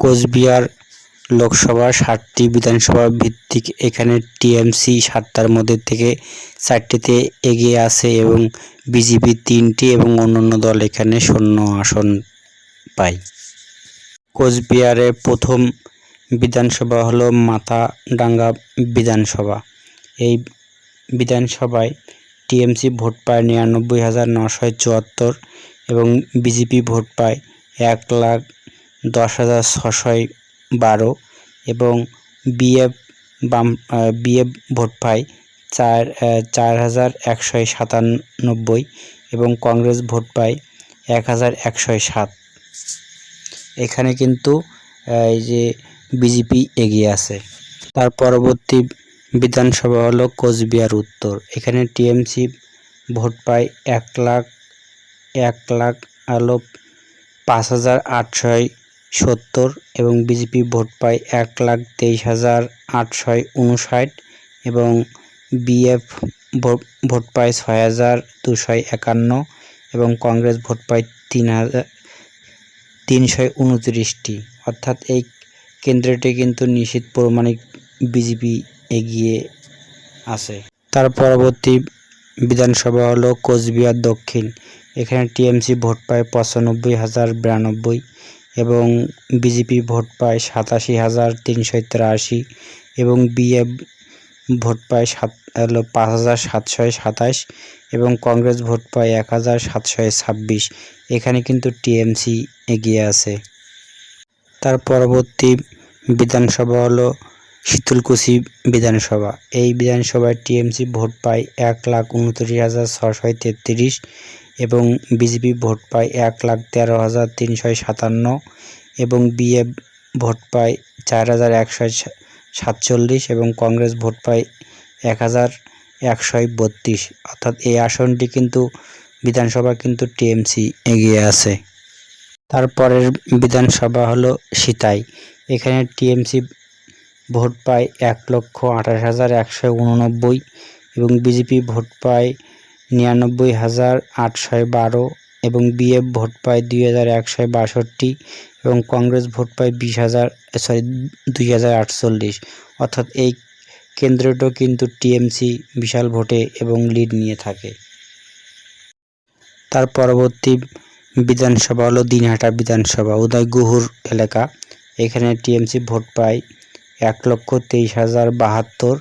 কোচবিহার লোকসভা, সাতটি বিধানসভা ভিত্তিক এখানে টিএমসি সাতটার মধ্যে থেকে চারটিতে এগিয়ে আছে এবং বিজেপি তিনটি এবং অন্যান্য দল এখানে শূন্য আসন পায়। কোচবিহারে প্রথম বিধানসভা হলো মাথাডাঙ্গা বিধানসভা। এই বিধানসভায় টিএমসি ভোট পায় নিরানব্বই হাজার নশো চুয়াত্তর এবং বিজেপি ভোট পায় এক লাখ দশ হাজার ছশো বারো এবং বিএফ বাম বিএফ ভোট পায় চার চার হাজার একশো সাতানব্বই এবং কংগ্রেস ভোট পায় এক হাজার একশো সাত। এখানে কিন্তু এই যে বিজেপি এগিয়ে আছে। তার পরবর্তী বিধানসভা হলো কোচবিহার উত্তর। এখানে টিএমসি ভোট পায় এক লাখ এক লাখ আলো পাঁচ হাজার আটশো সত্তর এবং বিজেপি ভোট পায় এক লাখ তেইশ হাজার আটশো উনষাট এবং বিএফ ভোট পায় ছয় হাজার দুশো একান্ন এবং কংগ্রেস ভোট পায় তিন হাজার তিনশো উনত্রিশটি। অর্থাৎ এই কেন্দ্রটি কিন্তু নিশ্চিত প্রমাণিক বিজেপি এগিয়ে আছে। তার পরবর্তী বিধানসভা হলো কোচবিহার দক্ষিণ। এখানে টিএমসি ভোট পায় পঁচানব্বই হাজার বিরানব্বই এবং বিজেপি ভোট পায় সাতাশি হাজার তিনশো তিরাশি এবং বিএফ ভোট পায় সাত হলো পাঁচ হাজার সাতশো সাতাশ এবং কংগ্রেস ভোট পায় এক হাজার সাতশো ছাব্বিশ। এখানে কিন্তু টিএমসি এগিয়ে আছে। তার পরবর্তী বিধানসভা হলো শীতলকুচি বিধানসভা। এই বিধানসভায় টিএমসি ভোট পায় এক লাখ উনত্রিশ হাজার ছশো তেত্রিশ এবং বিজেপি ভোট পায় এক লাখ তেরো হাজার তিনশো সাতান্ন এবং বিএফ ভোট পায় চার হাজার একশো সাতচল্লিশ এবং কংগ্রেস ভোট পায় এক হাজার একশো বত্রিশ। অর্থাৎ এই আসনটি কিন্তু বিধানসভা কিন্তু টিএমসি এগিয়ে আছে। তারপরের বিধানসভা হলো সিতাই। এখানে টিএমসি ভোট পায় এক লক্ষ আঠাশ হাজার একশো উননব্বই এবং বিজেপি ভোট পায় নিরানব্বই হাজার আটশো বারো এবং বিএফ ভোট পায় দুই হাজার একশো বাষট্টি এবং কংগ্রেস ভোট পায় বিশ হাজার সরি, দুই হাজার আটচল্লিশ। অর্থাৎ এই কেন্দ্রটাও কিন্তু টিএমসি বিশাল ভোটে এবং লিড নিয়ে থাকে। তার পরবর্তী বিধানসভা হলো দিনহাটা বিধানসভা, উদয়গুহুর এলাকা। এখানে টিএমসি ভোট পায় এক লক্ষ তেইশ হাজার বাহাত্তর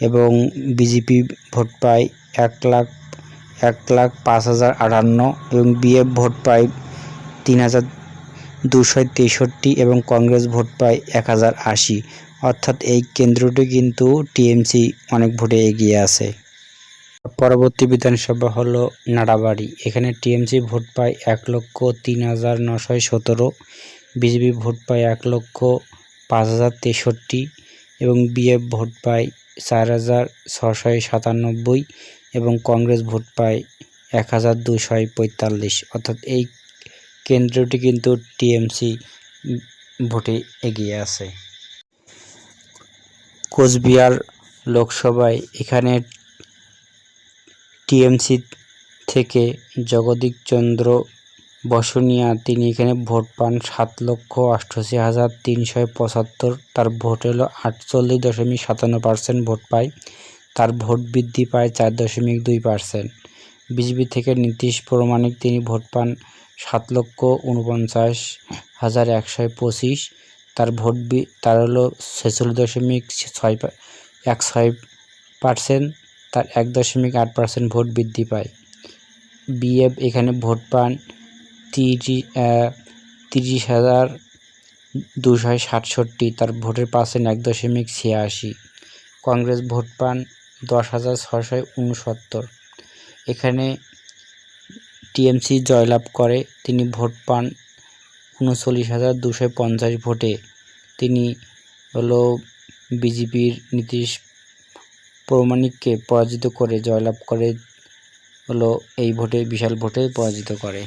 এবং বিজেপি ভোট পায় এক লাখ এক লাখ পাঁচ হাজার আটান্ন এবং বিএফ ভোট পায় তিন হাজার দুশো তেষট্টি এবং কংগ্রেস ভোট পায় এক হাজার আশি। অর্থাৎ এই কেন্দ্রটি কিন্তু টিএমসি অনেক ভোটে এগিয়ে আছে। পরবর্তী বিধানসভা হলো নাড়াবাড়ি। এখানে টিএমসি ভোট পায় এক লক্ষ তিন হাজার নশো সতেরো, বিজেপি ভোট পায় এক লক্ষ পাঁচ হাজার তেষট্টি এবং বিএফ ভোট পায় চার হাজার ছশো সাতানব্বই। এবং কংগ্রেস ভোট পায় এক হাজার পঁয়তাল্লিশ। অর্থাৎ এই কেন্দ্রটি কিন্তু টিএমসি ভোটে এগিয়ে আছে। কোচবিহার লোকসভায় এখানে টিএমসি থেকে জগদীশ চন্দ্র বসুনিয়া, তিনি এখানে ভোট পান সাত লক্ষ অষ্টআশি হাজার তিনশো পঁচাত্তর। তার ভোট হলো আটচল্লিশ দশমিক সাতান্ন পার্সেন্ট ভোট পায়। তার ভোট বৃদ্ধি পায় চার দশমিক দুই পার্সেন্ট। বিজেপি থেকে নীতিশ প্রমাণিক তিনি ভোট পান সাত লক্ষ উনপঞ্চাশ হাজার একশো পঁচিশ। তার ভোট তার হলো ছেচল্লিশ দশমিক ছয় এক ছয় পার্সেন্ট। তার এক দশমিক আট পার্সেন্ট ভোট বৃদ্ধি পায়। বিএফ এখানে ভোট পান তিরিশ তিরিশ হাজার দুশো সাতষট্টি তার ভোটের পার্সেন্ট এক দশমিক ছিয়াশি। কংগ্রেস ভোট পান দশ হাজার ছশো উনসত্তর। এখানে টিএমসি জয়লাভ করে, তিনি ভোট পান উনচল্লিশ হাজার দুশো পঞ্চাশ ভোটে। তিনি হলো বিজেপির নীতিশ প্রমাণিককে পরাজিত করে, জয়লাভ করে হলো এই ভোটে, বিশাল ভোটে পরাজিত করে।